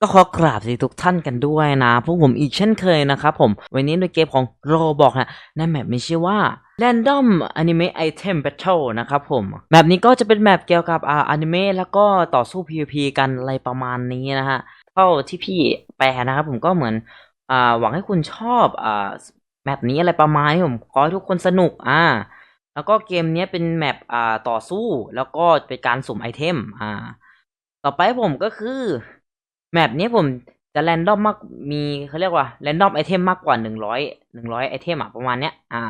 ก็ขอกราบสวัสดีทุกท่านกันด้วยนะพวกผมอีกเช่นเคยนะครับผม วันนี้ในเกมของโรบอกนะในแมปมีชื่อว่า Random Anime Item Battle นะครับผม แมปนี้ก็จะเป็นแมปเกี่ยวกับอ่าอนิเมะแล้วก็ต่อสู้ PVP กันอะไรประมาณนี้นะฮะ เท่าที่พี่แปลนะครับผมก็เหมือนอ่าหวังให้คุณชอบอ่าแมปนี้อะไรประมาณนี้ผมขอให้ทุกคนสนุกอ่าแล้วก็เกมนี้เป็นแมปอ่าต่อสู้แล้วก็เป็นการสุ่มไอเทมอ่า ต่อไปผมก็คือ แมปนี้ผมจะแรนดอมมากมีเขาเรียกว่าแรนดอมไอเทมมากกว่าหนึ่งร้อยหนึ่งร้อยไอเทมอะประมาณเนี้ย อ่า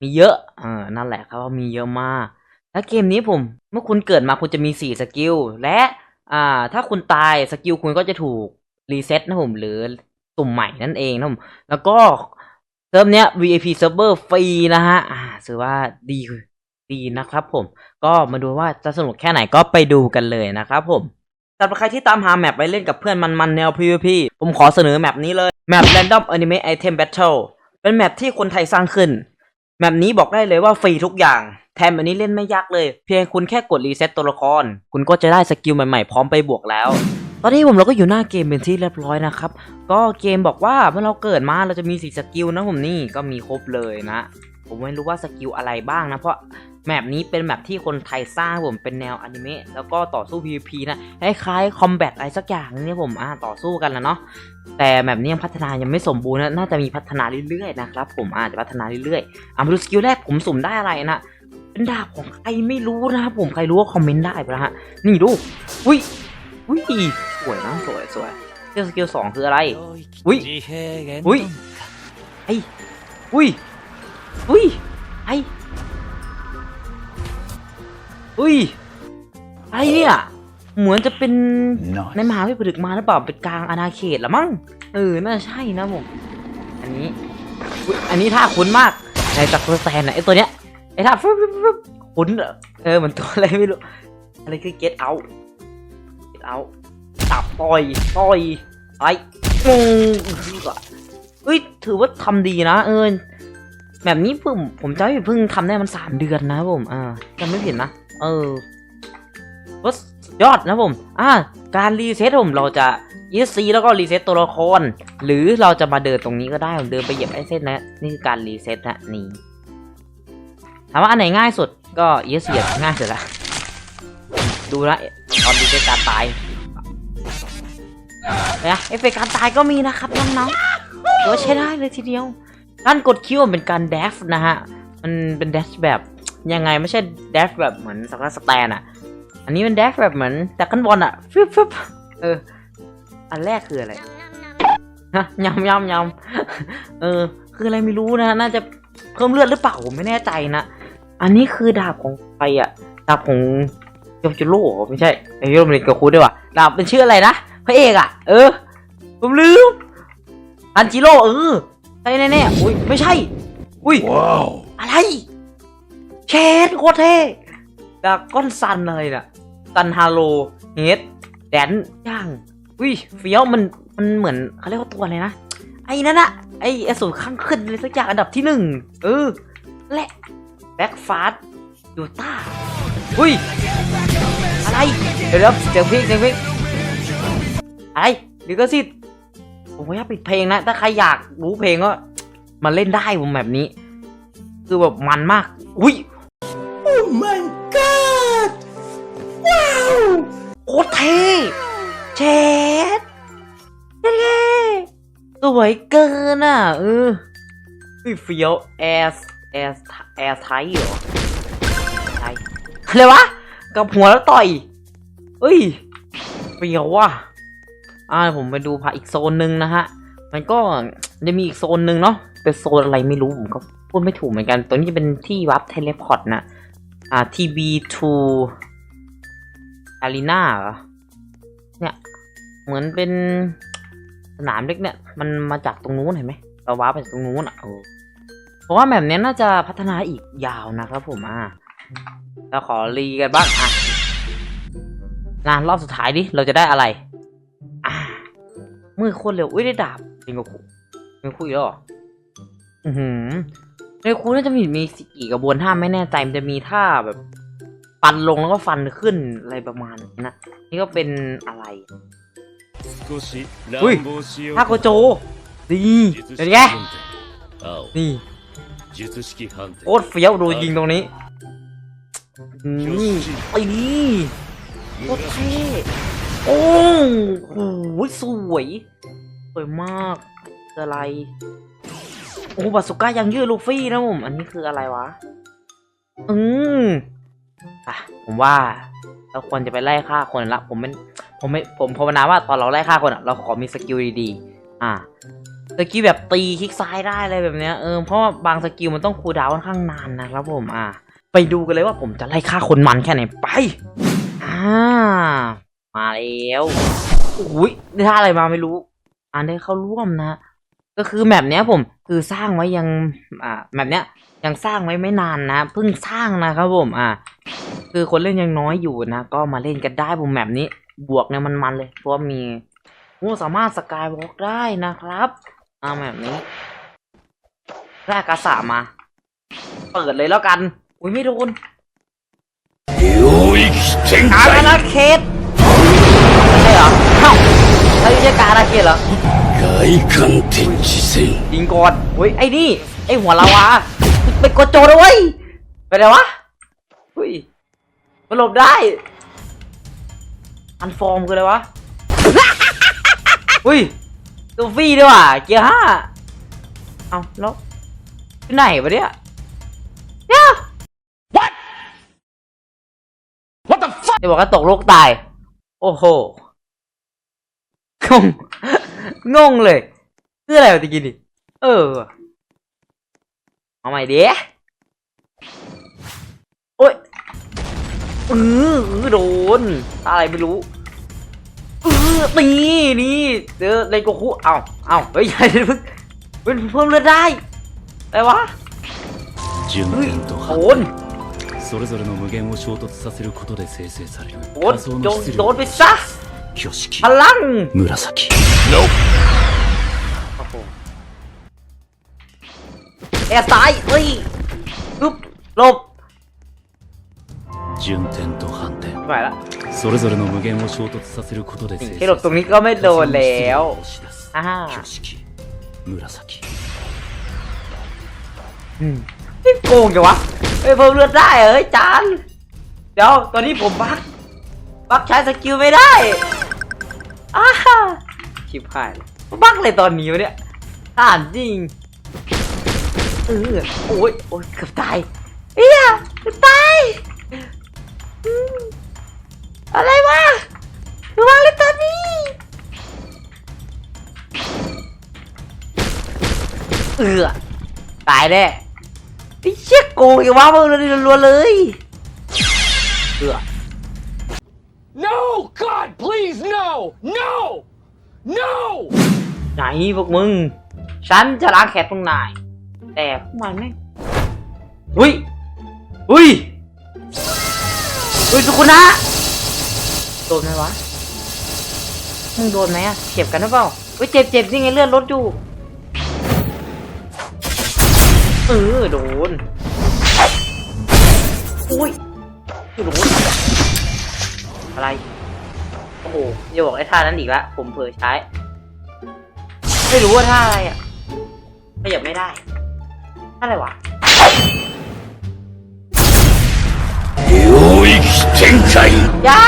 มีเยอะเออนั่นแหละครับว่ามีเยอะมาก แล้วเกมนี้ผม เมื่อคุณเกิดมาคุณจะมีสี่สกิลและอ่า ถ้าคุณตายสกิลคุณก็จะถูกรีเซ็ตนะผมหรือสุ่มใหม่นั่นเองนะผมแล้วก็เซิร์ฟเนี้ย VIP server ฟรีนะฮะอ่าถือว่าดีดีนะครับผม ก็มาดูว่าจะสนุกแค่ไหนก็ไปดูกันเลยนะครับผม สำหรับใครที่ตามหาแมปไปเล่นกับเพื่อนมันๆแนว PVP ผมขอเสนอแมปนี้เลย แมป Random Anime Item Battle เป็นแมปที่คนไทยสร้างขึ้น แมปนี้บอกได้เลยว่าฟรีทุกอย่าง แถมอันนี้เล่นไม่ยากเลย เพียงคุณแค่กดรีเซ็ตตัวละคร คุณก็จะได้สกิลใหม่ๆ พร้อมไปบวกแล้ว ตอนนี้ผมเราก็อยู่หน้าเกมเป็นที่เรียบร้อยนะครับ ก็เกมบอกว่าเมื่อเราเกิดมาเราจะมีสีสกิลนะผมนี่ก็มีครบเลยนะ ผมไม่รู้ว่าสกิลอะไรบ้างนะเพราะ แมปนี้เป็นแมปที่คนไทยสร้างผมเป็นแนวอนิเมะแล้วก็ต่อสู้ PVP นะคล้ายๆคอมแบทอะไรสักอย่างเนี่ยผมอ่าต่อสู้กันแล้วเนาะแต่แมปนี้ยังพัฒนายังไม่สมบูรณ์นะน่าจะมีพัฒนาเรื่อยๆนะครับผมอาจจะพัฒนาเรื่อยๆอะมาดูสกิลแรกผมสุ่มได้อะไรนะเป็นดาบของใครไม่รู้นะครับผมใครรู้ก็คอมเมนต์ได้ไปนะฮะนี่ดูอุ้ยอุ้ยสวยนะสวยสวยสกิลสกิลสองคืออะไรอุ้ยอุ้ยไอ้อุ้ยอุ้ยไอ้ อุ้ยไอ้เนี่ย เหมือนจะเป็นในมหาวิทยาลัยผลึกมาหรือเปล่าเป็นกลางอาณาเขตละมั้งเออน่าจะใช่นะผมอันนี้อุ๊ยอันนี้ท่าคุ้นมากในจักรแซนนะไอตัวเนี้ยไอท่าฟึ๊บฟึ๊บฟึ๊บคุ้นอะเออเหมือนตัวอะไรไม่รู้อะไรคือ get out get out ตับต่อยต่อยไอ้งงเฮ้ยถือว่าทำดีนะ เออแบบนี้ผมผมจำไม่ผิดเพิ่งทำได้มันสามเดือนนะผมอ่าจำไม่ผิดนะ เออก็ยอดนะผม อ่า การรีเซ็ตผมเราจะยีซีแล้วก็รีเซ็ตตัวละคร หรือเราจะมาเดินตรงนี้ก็ได้ผมเดินไปเหยียบไอ้เส้นนะนี่คือการรีเซ็ตนะนี่ถามว่าอันไหนง่ายสุดก็ยีซีง่ายสุดละดูนะตอนรีเซ็ตการตายเนี่ยเอฟเฟกต์การตายก็มีนะครับน้องๆถือว่าใช้ได้เลยทีเดียวการกดคิวมันเป็นการเดฟนะฮะมันเป็นเดฟแบบ ยังไงไม่ใช่เดฟแบบเหมือนสักสแตนอะอันนี้เป็นเดฟแบบเหมือนแต่กันบอลอะฟึบฟึบเออ อันแรกคืออะไรฮะยำยำยำเออ คืออะไรไม่รู้นะ น่าจะเพิ่มเลือดหรือเปล่าผมไม่แน่ใจนะ อันนี้คือดาบของใครอะดาบของยมจุโร่เหรอไม่ใช่ไอ้ยมเรนกับคูด้วยว่ะดาบเป็นชื่ออะไรนะพระเอกอะเออ ผมลืมอันจิโร่เออใช่แน่ๆอุ้ยไม่ใช่ อุ้ย Wow. อะไร เชดโคตรเท่ดาก้อนซันอะไรน่ะซันฮาโลเฮดแดนย่างอุ้ยเฟี้ยวมันมันเหมือนเขาเรียกว่าตัวอะไรนะ ไอ้นั่นอะไอ้อสูรข้างขึ้นอะไรสักอย่างอันดับที่หนึ่งเออ และแบ็กฟาสยูต้าอุ้ย อะไรเดี๋ยวเดี๋ยวเสียงเพลงเสียงเพลงอะไรลิขสิทธิ์ผมไม่อยากปิดเพลงนะ ถ้าใครอยากรู้เพลงก็มาเล่นได้ผมแบบนี้ คือแบบมันมาก อุ้ย my god! Wow! โคตรเท่เชดเท่สวยเกินอะเออเฮ้เฟี้ยวแอสแอสแอสไทยเหรอไทยอะไรวะกับหัวแล้วต่อยเอ้ยเฟี้ยวว่ะอ่าผมไปดูพาอีกโซนหนึ่งนะฮะ มันก็จะมีอีกโซนหนึ่งเนาะเป็นโซนอะไรไม่รู้ผมก็พูดไม่ถูกเหมือนกัน ตัวนี้จะเป็นที่วับเทเลพอร์ตนะ อ่า TB2 Arena เหรอ เนี่ย เหมือนเป็นสนามเล็กเนี่ย มันมาจากตรงนู้นเห็นไหมเราว้าไปจากตรงนู้นอะเออเพราะว่าแบบนี้น่าจะพัฒนาอีกยาวนะครับผมอะเราขอรีกันบ้างอะงานรอบสุดท้ายดิ เราจะได้อะไร อะมือโคนเร็ว อุ้ยได้ดาบจริงกับคูจริงกูอีกแล้วเหรออือหือ ในคูน่าจะมีมีสกี่กระบวนท่าไม่แน่ใจมันจะมีท่าแบบ ฟันลงแล้วก็ฟันขึ้นอะไรประมาณนี้นะนี่ก็เป็นอะไรอุ้ยท่าโคโจดีเดี๋ยวนี่โคตรเฟี้ยวดูยิงตรงนี้นี่ไอ้นี่โคเท่โอ้โหสวยสวยมากอะไร อ้บาสุก้ายังยืดลูฟี่นะผมอันนี้คืออะไรวะ อืมอะผมว่า เราควรจะไปไล่ฆ่าคนละ ผมไม่ผมไม่ผมภาวนาว่าตอนเราไล่ฆ่าคนอะเราขอมีสกิลดีๆอะสกิลแบบตีคลิกซ้ายได้อะไรแบบเนี้ยเออเพราะว่าบางสกิลมันต้องคูลดาวน์ค่อนข้างนานนะครับผมอะไปดูกันเลยว่าผมจะไล่ฆ่าคนมันแค่ไหนไปอ่ามาแล้วอุ้ยได้ท่าอะไรมาไม่รู้ อ่านได้เข้าร่วมนะ ก็คือแบบเนี้ยผมคือสร้างไว้ยังอ่าแบบเนี้ยยังสร้างไว้ไม่นานนะเพิ่งสร้างนะครับผมอ่าคือคนเล่นยังน้อยอยู่นะ ก็มาเล่นกันได้ผมแบบนี้ บวกเนี่ยมันมันเลย เพราะมีโอ้สามารถสกายวอล์กได้นะครับอ่าแบบนี้แรกกระสามา เปิดเลยแล้วกัน อุ้ยไม่โดนอาราเคสไม่ใช่เหรอเอ้าใช่การาเคสเหรอ 外観展示线 ยิงก่อนเฮ้ย ไอ้นี่ ไอ้หัวลาวาไปกดโจด้วยเวยไปไหนวะเฮ้ยมันหลบได้ อันฟอร์มคืออะไรวะ เฮ้ยตัวฟรีด้วยว่ะเกียร์ห้า เอาแล้วที่ไหนวะเนี่ยเดี๋ยว What the fuck จะบอกว่าตกโลกตาย โอ้โห งง งงเลยคืออะไรวะตะกี้นี่เออ เอาใหม่ดิโอ้ยเออเออโดน อะไรไม่รู้เออนี่นี่เจอเลนโกคุเอาเอาเฮ้ยอย่าเพิ่งเพิ่งเพิ่มเลือดได้อะไรวะ 順 เฮ้ย 天と โด 判 น それぞれの無限を衝突させることで生成される โดน 仮想 โด の น 質 โด 量 นไปซะ 挙式 พลัง 紫 โอ้โหแอร์ตายเฮ้ยปึ๊บหลบ 順天と反転 ไม่ไหวละ それぞれの無限を衝突させることで生 แค่หลบตรงนี้ก็ไม่โดนแล้ว 押し出す อ่า 挙式紫 อืมนี่โกงจังวะเฮ้ยเพิ่มเลือดได้เหรอเฮ้ยจาน เดี๋ยว ตอนนี้ผมบักบักใช้สกิลไม่ได้ อ้าชิบหายเลยบักเลยตอนนี้วะเนี่ยอ่านจริงเออโอ้ยโอ้ยเกือบตายเฮียเกือบตายอืมอะไรวะระวังเลยตอนนี้เออตายแน่ไอ้เชี่ยโกงอย่าว่ามึงเลยรัวๆเลย นพวกมึง ฉันจะล้างแค้นพวกนาย แต่พวกมันไม่อุ้ย อุ้ย อุ้ยสุกุนะโดนไหมวะ มึงโดนไหมอะเจ็บกันหรือเปล่าอุ้ยเจ็บเจ็บนี่ไงเลือดลดอยู่ เออโดน อุ้ยโดนอะไร โอ้โหอย่าบอกไอ้ท่านั้นอีกละ ผมเผลอใช้ ไม่รู้ว่าท่าอะไรอะขยับไม่ได้ท่าอะไรวะยา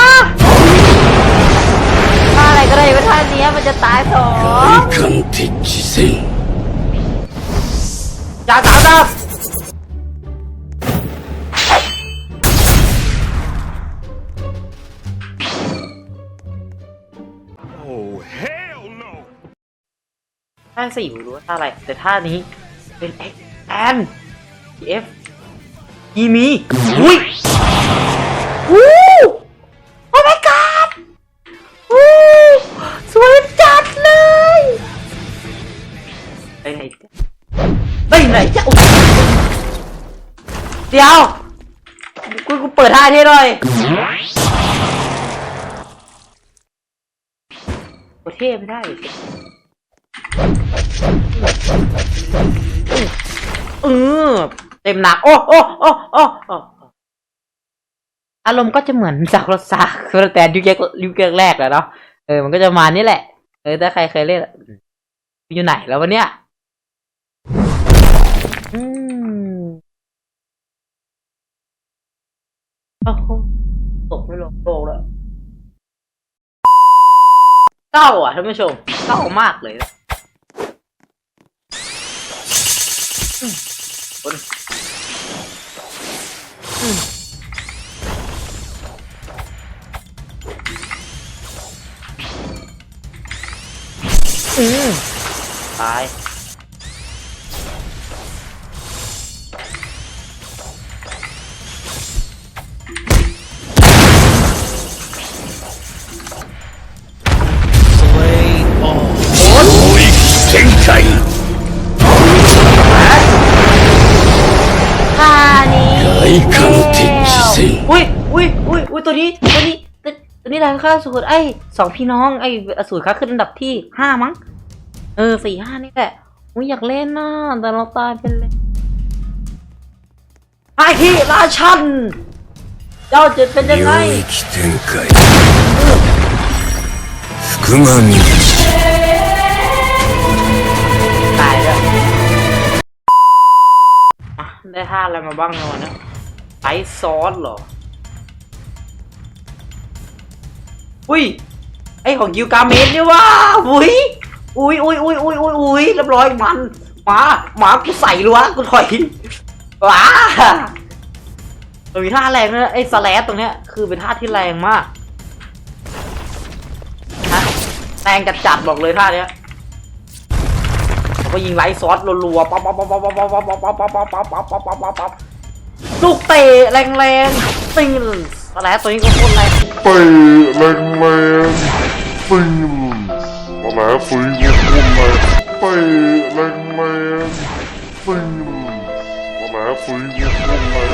ท่าอะไรก็ได้ว่าท่านี้มันจะตายสองการติดจิเซนยาสามดา ท่าสี่ไม่รู้ว่าท่าอะไร แต่ท่านี้เป็นเอ็กแอนเอฟยีมีอุ้ยวู้โอ้ my god วู้สวยจัดเลยไปไหนจ๊ะไปไหนจะอุ๊ยเดี๋ยวกูกูเปิดท่าให้หน่อยโอเทไม่ได้ เลยเออเต็มหนักโอ้โอ้โอ้โอ้โอ้อารมณ์ก็จะเหมือนจากรถซากรถแต่ยุคแรกยุคแรกๆแหละเนาะเอมันก็จะมานี่แหละ เออถ้าใครเคยเล่นอะอยู่ไหนแล้ววะเนี่ยอืมโอ้โหตกไม่ลงโลกแล้วเศร้าอะท่านผู้ชมเศร้ามากเลยนะอืมคนอืมอืม ตาย อุ้ยอุ้ยอุ้ยอุ้ยตัวนี้ ตัวนี้ ตัวตัวนี้แรงค่าสูตรไอ้สองพี่น้อง ไอ้อสูรค่าขึ้นอันดับที่ห้ามั้ง เออสี่ห้านี่แหละอุ้ยอยากเล่นน่ะแต่เราตายเป็นเลยไอ้ที่ราชัน เจ้าจะเป็นยังไง 领域展开福间道 ตายแล้วอ่ะได้ท่าอะไรมาบ้างในวันนี้ไอซ์ซอสเหรอ อุ้ย ไอของกิวกาเมนนี่ยว่าอุ้ย อุ้ยอุ้ยอุ้ยอุ้ยอุ้ยอุ้ยเรียบร้อยมัน หมา หมากูใส่รัวกูถอยว้ามันมีท่าแรงนะไอ้สแลตตรงเนี้ยคือเป็นท่าที่แรงมากฮะแรงจัดจัดบอกเลยท่าเนี้ยแล้วก็ยิงไลท์ซอสรัวๆปั๊บปั๊บปั๊บปั๊บปั๊บปั๊บปั๊บปั๊บปั๊บปั๊บปั๊บปั๊บปั๊บปั๊บปั๊บลูกเตะแรงๆติง แล้วตัวนี้ก็โคตรแรงไปแรงแรงปึ้งมาแล้วปึ้งยุ่งเลยไปแรงแรงปึ้งมาแล้วปึ้งยุ่งเลย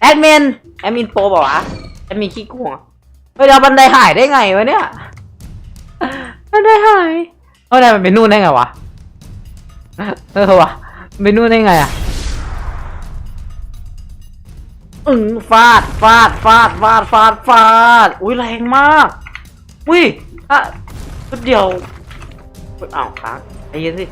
แอดมินแอดมินโปรบอกวะแอดมินขี้โกงอะเฮ้ยเดี๋ยวบันไดหายได้ไงวะเนี่ยบันไดหายเฮ้ยมันเป็นนู่นได้ไงวะเออวะมันเป็นนู่นได้ไงอะ อึ้งฟาดฟาดฟาดฟาดฟาดฟาด อุ้ยแรงมาก อุ้ยอะชุดเดียวอุ๊ยอ้าวค้างใจเย็นสิ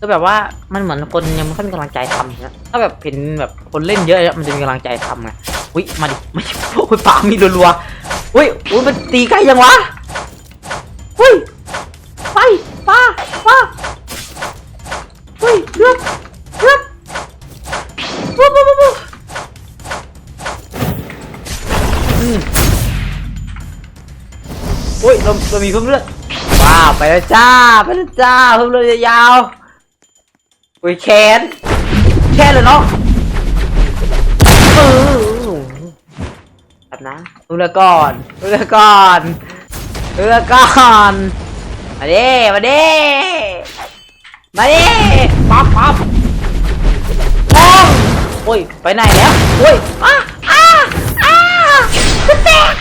ก็แบบว่ามันเหมือนคนยังไม่ค่อยมีกำลังใจทำนะถ้าแบบเห็นแบบคนเล่นเยอะเนี่ยมันจะมีกำลังใจทำไงอุ้ยมาดิไม่โอ้ยปามีรัวๆอุ้ยอุ้ยมันตีใกล้ยังวะ เราเรามีเพิ่มเลือดว้าวไปแล้วจ้าไปแล้วจ้าเพิ่มเลือดยาวๆอุ้ยแคนแคนเลยเนาะเออแบบนะดูเลยก่อนดูเลยก่อนดูเลยก่อนมาดิมาดิมาดิปั๊บปั๊บป้องโอ้ยไปไหนแล้วโอ้ยอ้าอ้าอ้าคุณแตก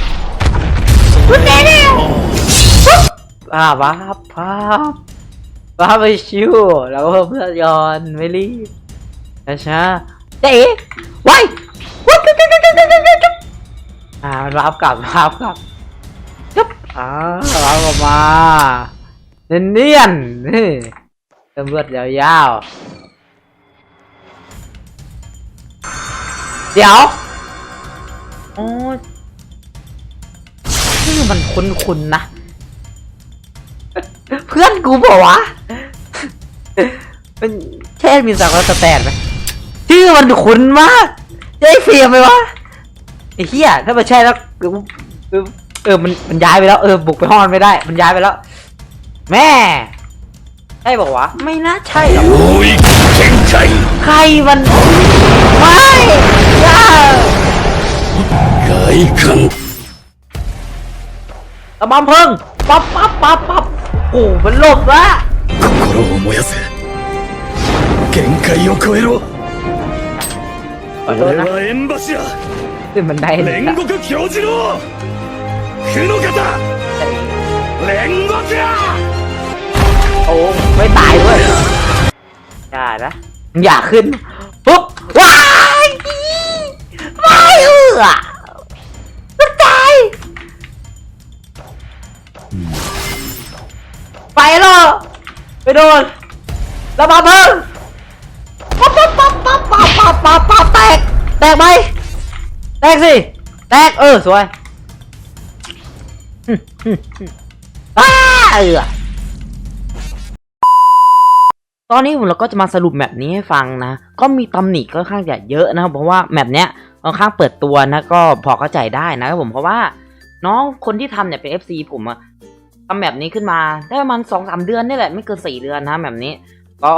คุณแตกแล้วปุ๊บ อ่าปั๊บปั๊บว่าไปชิวแล้วก็เพื่อยอนไม่รีบช้าช้าๆเจ๊ไว้วุ้บจุ๊บจุ๊บจุ๊บจุ๊บจุ๊บอ่ามันรับกลับรับกลับจุ๊บอ่ารับกลับมาเนียนเนียนๆนี่ติมเลือดยาวๆเดี๋ยวอ้ยนี่มันคุ้นๆนะ เพื่อนกูบอกวะเป็นแค่มีสักแล้วสแตนไหมชื่อมันคุ้นมากจไอ้เฟียไหมวะไอ้เฮียถ้ามันใช่แล้วเออมันมันย้ายไปแล้วเออบุกไปห้อนไม่ได้ มันย้ายไปแล้ว แม่ใช่บอกวะไม่น่าใช่หรอกใครมันไม่ได้เคยครั้งระบำเพิงปั๊บปั๊บปั๊บปั๊บ โอ้โหมันหลบละ 心を燃やせ限界を超えろ ขอโทษ 俺 นะ は縁柱 ขึ้นบันไดเลย 煉 นะ 獄教授の苦の方煉獄や โอ้ไม่ตายด้วยอย่านะมึงอย่าขึ้นปุ๊บว้ายอี๋ ลู ไปแล้วไปโดนระบาดเพลิงปั๊บปั๊บปั๊บปั๊บปั๊บปั๊บปั๊บปั๊บแตก แตกไหมแตกสิ แตก เออ สวยอ้าเออตอนนี้ผมเราก็จะมาสรุปแมปนี้ให้ฟังนะ ก็มีตำหนิค่อนข้างจะเยอะนะครับเพราะว่าแมปเนี้ยค่อนข้างเปิดตัวนะก็พอเข้าใจได้นะครับผมเพราะว่าน้องคนที่ทำเนี่ยเป็น FC ผมอะ ทำแมปนี้ขึ้นมาได้ประมาณสองสามเดือนนี่แหละไม่เกินสี่เดือนนะแมปนี้ ก็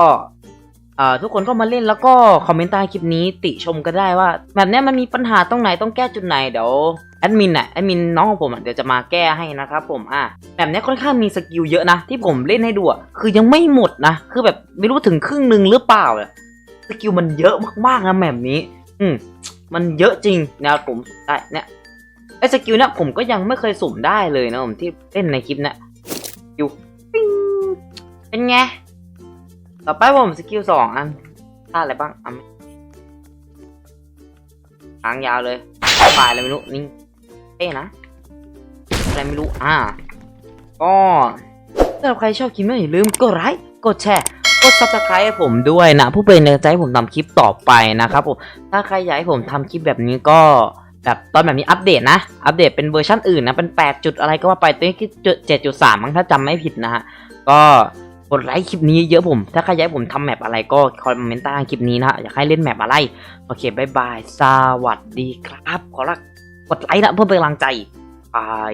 ทุกคนก็มาเล่นแล้วก็คอมเมนต์ใต้คลิปนี้ติชมก็ได้ว่าแบบนี้มันมีปัญหาตรงไหนต้องแก้จุดไหนเดี๋ยวแอดมินอะแอดมินน้องของผมเดี๋ยวจะมาแก้ให้นะครับผมอะแบบนี้ค่อนข้างมีสกิลเยอะนะที่ผมเล่นให้ดูคือยังไม่หมดนะคือแบบไม่รู้ถึงครึ่งหนึ่งหรือเปล่าสกิลมันเยอะมากๆนะแบบนี้ อืมมันเยอะจริงนะผมได้เนี่ย อ้สกิลเนี่ยผมก็ยังไม่เคยสุ่มได้เลยนะผมที่เล่นในคลิปนี่ยอยู่ปิ้งเป็นไง ต่อไปผมสกิลสองอันท่าอะไรบ้างอะทางยาวเลยฝ่ายอะไรไม่รู้นี่เต้นะอะไรไม่รู้อ่าก็ถ้าใครชอบคลิปนี้อย่าลืมกดไลค์กดแชร์กด subscribe ให้ผมด้วยนะผู้เป็นกำลังใจให้ผมทำคลิปต่อไปนะครับผมถ้าใครอยากให้ผมทำคลิปแบบนี้ก็ แบบตอนแบบนี้อัปเดตนะ อัปเดตเป็นเวอร์ชันอื่นนะเป็น 8 จุดอะไรก็ว่าไปตัวนี้คือเจ็ดจุดสามมั้งถ้าจำไม่ผิดนะฮะก็กดไลค์คลิปนี้เยอะผม ถ้าใครอยากผมทำแมปอะไรก็คอมเมนต์ใต้คลิปนี้นะฮะอยากให้เล่นแมปอะไร โอเคบายบาย สวัสดีครับ ขอรักกดไลค์นะเพื่อเป็นกำลังใจบาย